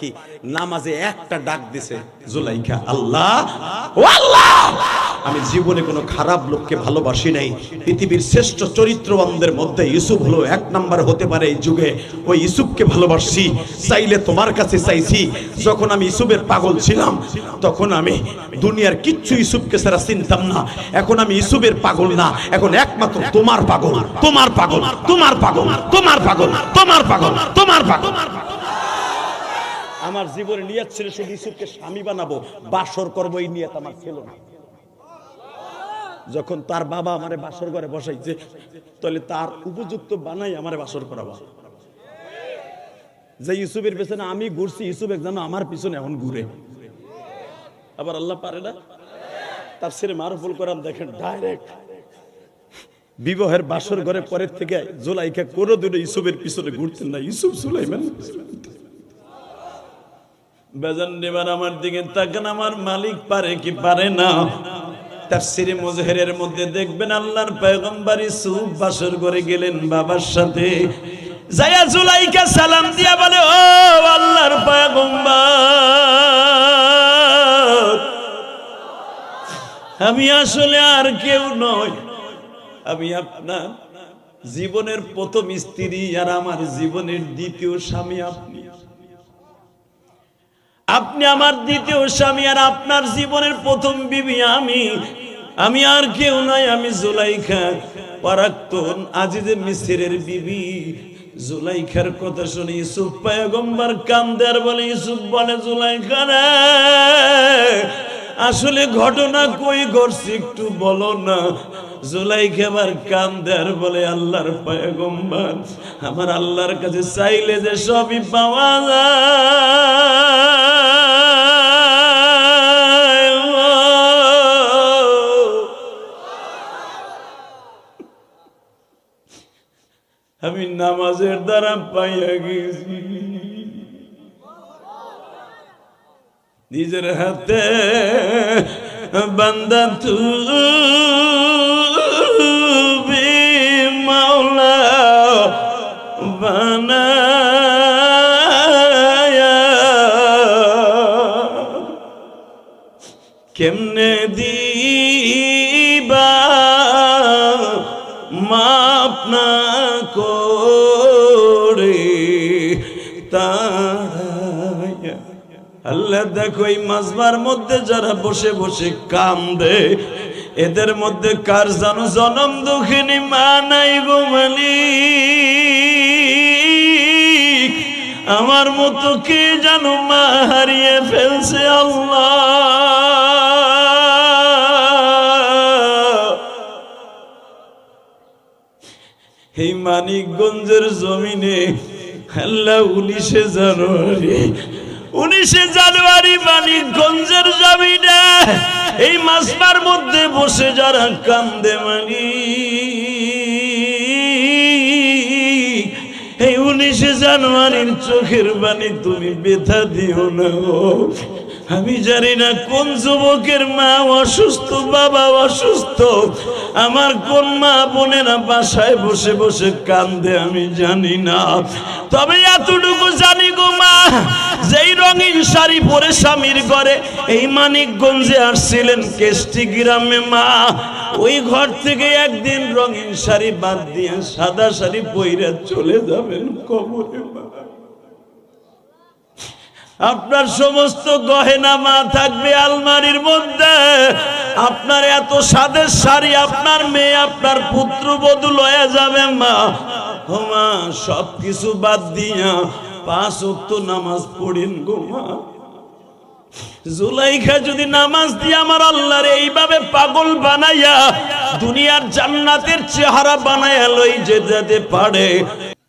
কি? নামাজে একটা ডাক দিছে জুলাইখা আল্লাহ, ও আল্লাহ! আমি জীবনে কোনো খারাপ লোককে ভালোবাসি নাই। পৃথিবীর শ্রেষ্ঠ চরিত্রবানদের মধ্যে ইউসুফ হলো এক নাম্বার হতে পারে এই যুগে। ওই ইউসুফকে ভালোবাসছি, চাইলে তোমার কাছে চাইছি। যখন আমি ইউসুফের পাগল ছিলাম, তখন আমি দুনিয়ার কিচ্ছু ইউসুফকে ছাড়া চিনতাম না। এখন আমি ইউসুফের পাগল না। এখন একমাত্র তোমার পাগল তোমার পাগল তোমার পাগল তোমার পাগল তোমার পাগল তোমার পাগল। আমার জীবনে নিয়ত ছিল শুধু ইউসুফকে স্বামী বানাবো, বাসর করব, এই নিয়ত আমার ছিল না। যখন তার বাবা আমারে বাসর ঘরে বসাইছে, তাহলে তার উপযুক্ত বানাই আমারে বাসর করাবো। যে ইউসুফের পেছনে আমি ঘুরছি ইউসুফ যেন আমার পিছনে এখন ঘুরে। আবার আল্লাহ পারে না? তার ছেলে মারুফুল করাম দেখেন ডাইরেক্ট বিবাহের বাসর ঘরে পরের থেকে জোলাইকা কোনো দিনও ইউসুফের পিছনে ঘুরতেন না। ইউসুফ সুলাইমান। বেজান নেবার আমার দিকে তাকান আমার মালিক পারে কি পারে না। মধ্যে দেখবেন আল্লাহর বাসর করে গেলেন বাবার সাথে। জায়া সালাম দিয়া বলে, ও আল্লাহর আমি আসলে আর কেউ নই। আমি আপনার জীবনের প্রথম স্ত্রী আর আমার জীবনের দ্বিতীয় স্বামী আপনি আপনি আমার দ্বিতীয় স্বামী আর আপনার জীবনের প্রথম বিবি আমি। আমি আর কেউ নয় আমি জুলাইখা, পরাক্তন আজিজে মিসিরের বিবি। জুলাইখার কথা শুনে ইসুফ পায়গম্বর কান্দার বলে ইসুফ বলে, জুলাইখা আসলে ঘটনা কই ঘটছে একটু বলো না? জুলাইখা আবার কান্দার বলে, আল্লাহর পায়গম্বর, আমার আল্লাহর কাছে চাইলে যে সবই পাওয়া যায়। আমি নামাজের দ্বারা পাইয়া গেছি। নিজের হাতে বান্দা তুমি মাওলা বানায়া। কেমনে দিবা? মাপ না করে তারায়া। আল্লাহ, দেখো এই মাজবার মধ্যে যারা বসে বসে কান্দে, এদের মধ্যে কার জানো জনম দুঃখিনী মা নাই গো মালিক আমার মতো কে জানো মা হারিয়ে ফেলছে আল্লাহ মানিকগঞ্জের জমিনে, আল্লাহ উনিশে জানুয়ারি উনিশে জানুয়ারি মানিকগঞ্জের জমিনে, এই মাসবার মধ্যে বসে যারা কান্দে মানি এই উনিশে জানুয়ারির চোখের বাণী তুমি বেথা দিও না। আমি জানি না কোন যুবকের মা অসুস্থ, বাবা অসুস্থ। আমার কোন মা বোনেরা বাসায় বসে বসে কান্দে আমি জানি না। তবে এতটুকু জানি গো মা, যেই রঙিন শাড়ি পরে স্বামীর ঘরে এই মানিকগঞ্জে আসছিলেন কেষ্টি গ্রামে মা, ওই ঘর থেকে একদিন রঙিন শাড়ি বাদ দিয়ে সাদা শাড়ি পইরা চলে যাবেন কবরে মা আপনার সমস্ত গহেনা মা থাকবে আলমারির মধ্যে। আপনার এত সাদের শাড়ি, আপনার মেয়ে, আপনার পুত্র বধূ লয়ে যাবে মা। ও মা সব কিছু বাদ দিয়া পাঁচ অক্ত নামাজ পড়েন গো মা। জুলাইখা যদি নামাজ দিয়ে আমার আল্লাহর এইভাবে পাগল বানাইয়া দুনিয়ার জান্নাতের চেহারা বানাইয়া লই যেতে পারে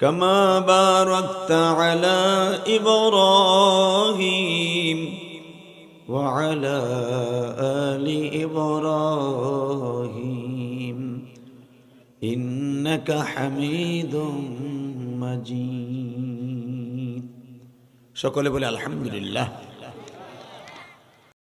كما باركت على إبراهيم وعلى آل إبراهيم إنك حميد مجيد شكرا لله الحمد لله